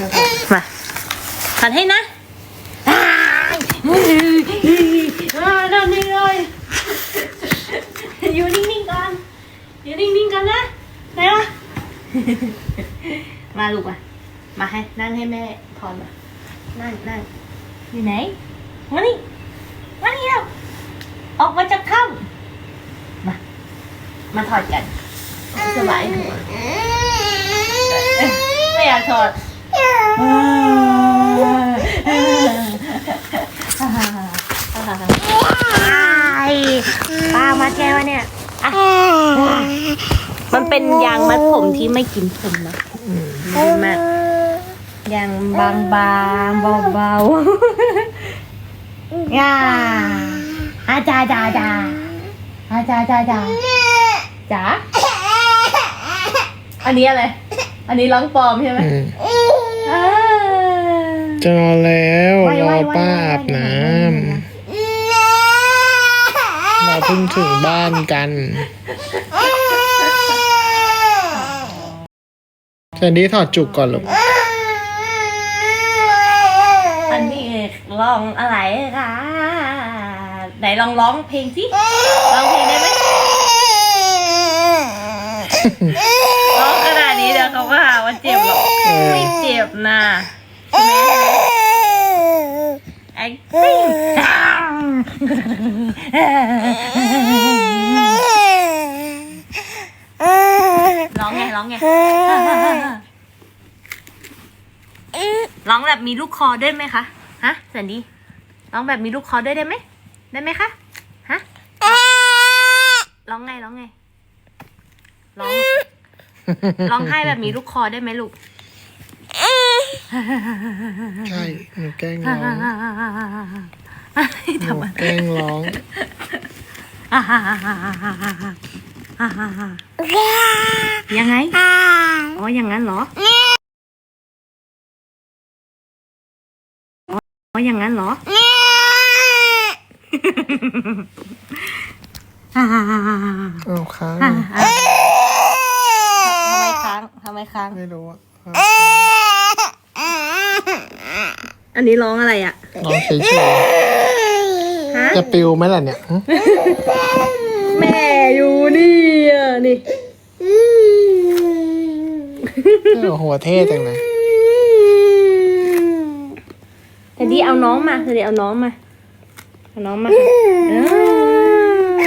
มาถอดให้นะอ่านั่นนี่เลยอยู่นิ่งๆก่อนอยู่นิ่งๆก่อนนะไหนวะมาลูกอะมาให้นั่งให้แม่ถอนมานั่งนั่งอยู่ไหนมานี่มานี่เร็วออกมาจากถ้ำมามาถอดกันสบายหัวเอ้ยไม่อยากถอด ป้ามัดไงวะเนี่ยอะมันเป็นยางมัดผมที่ไม่กินผมนะดีมากยางบางบางๆเบาๆย่าอาจาจาจาอาจาจาจาจ๋าอันนี้อะไร อันนี้ร้องปลอมใช่ไหม จะนอนแล้วไว้รอไว้ไว้ป้าไว้อาบน้ไว้ำเราเพิ่งถึงบ้านกัน แซนดี้ถอดจุกก่อนลูกอันนี้ร้องอะไรคะไหนลองร้องเพลงสิร้องเพลงได้ไหมร้องขนาดนี้เดี๋ยวเขาก็หาว่าเจ็บหรอกไม่เจ็บนะใช่ไหม acting ร้องไงร้องไงร้องแบบมีลูกคอด้วยไหมคะฮะแสนดีร้องแบบมีลูกคอด้วยได้ไหมได้ไหมคะฮะร้องไงร้องไงร้องร้องไห้แบบมีลูกคอได้ไหมลูก ใช่หนูแกล้งร้องหนูทำไมแกล้งร้องยังไง อ๋อ อย่างนั้นเหรอ อ๋อ อย่างนั้นเหรอเอาค้างทำไมค้างทำไมค้าง ไม่รู้อะ อันนี้ร้องอะไรอะร้องเฉยฮะ ๆจะปิวไหมล่ะเนี่ยหึแม่อยู่นี่อะนี่เออหัวเท่จังเลยแต่ดีเอาน้องมาแต่ดีเอาน้องมา เอาน้องมาค่ะเอ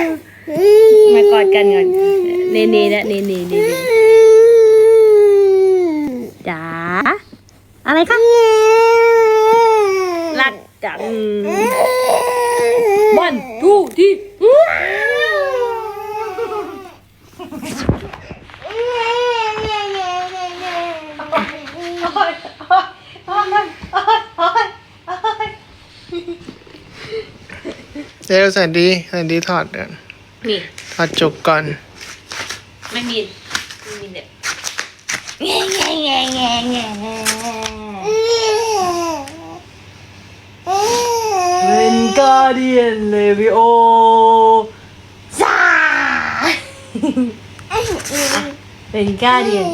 อมากอดกันก่อนเนเน่นะเนเน่เนเน่จ๋าอะไรคะรักจังวันทูที่ เดี๋ยวแซนดี้แซนดีถอดก่อนนี่ถอดจุกก่อน ไม่มีไม่มีเด็กแง่แง่แง่แง่แง่เป็นกาเดียนเลวิโอจ้าเป็นกาเดียน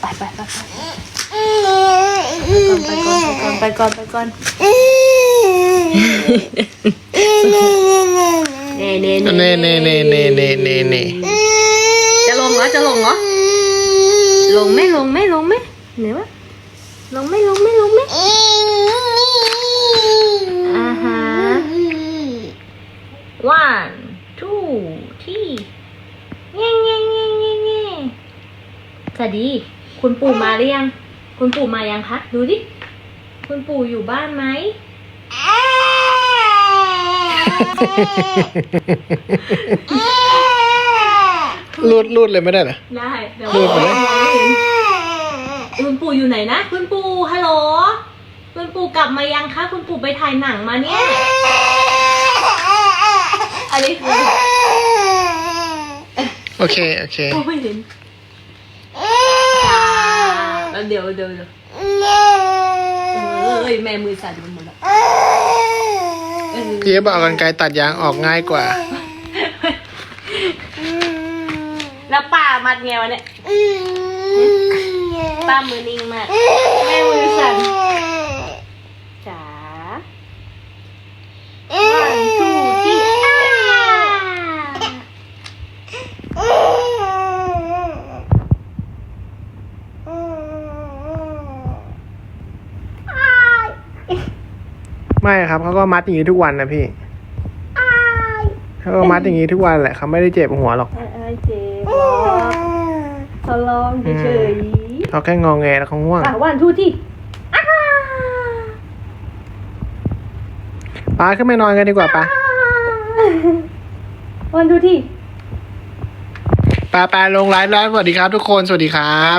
ไปไปไปไป ไปก่อนไปก่อนไปก่อนเน่เน่เน่เน่เน่เน่เน่เน่เน่จะลงเหรอจะลงเหรอลงไม่ลงไม่ลงไหมไหนวะลงไม่ลงไม่ลงไหมอ่าฮะ one two three งี้ยเงี้ยเงี้ยเงี้ยเงี้ยสวัสดี คุณปู่มาหรือยัง คุณปู่มายังคะ ดูดิ คุณปู่อยู่บ้านไหม รูดรูดเลยไม่ได้เหรอ ได้เดี๋ยวรูดไปเลยมองไม่เห็นคุณปู่อยู่ไหนนะ คุณปู่ฮัลโหล คุณปู่กลับมายังคะ คุณปู่ไปถ่ายหนังมาเนี่ย อันนี้คือโอเค โอเค ปู่ไม่เห็นจ้า แล้วเดี๋ยวเดี๋ยวเดี๋ยวเอ้ยแม่มือสั่นไปหมดแล้วเออพี่จะบอกเอากันไกรตัดยางออกง่ายกว่า แล้วป่ามัดไงวะเนี่ยป้ามือนิ่งมาก แม่มือสั่นจ๋าวันทูที่อ้า ไม่ครับเขาก็มัดอย่างนี้ทุกวันนะพี่เขาก็มัดอย่างนี้ทุกวันแหละเขาไม่ได้เจ็บหัวหรอกไอ้ไอ้เจ็บหรอเขาลองเฉยเขาแค่งองแงแล้วเขาง่วงๆอะวันทูที่อ้าป้าขึ้นไปนอนกันดีกว่าป้าวันทูที่ป้าป้าลงไลฟ์แล้วสวัสดีครับทุกคนสวัสดีครับ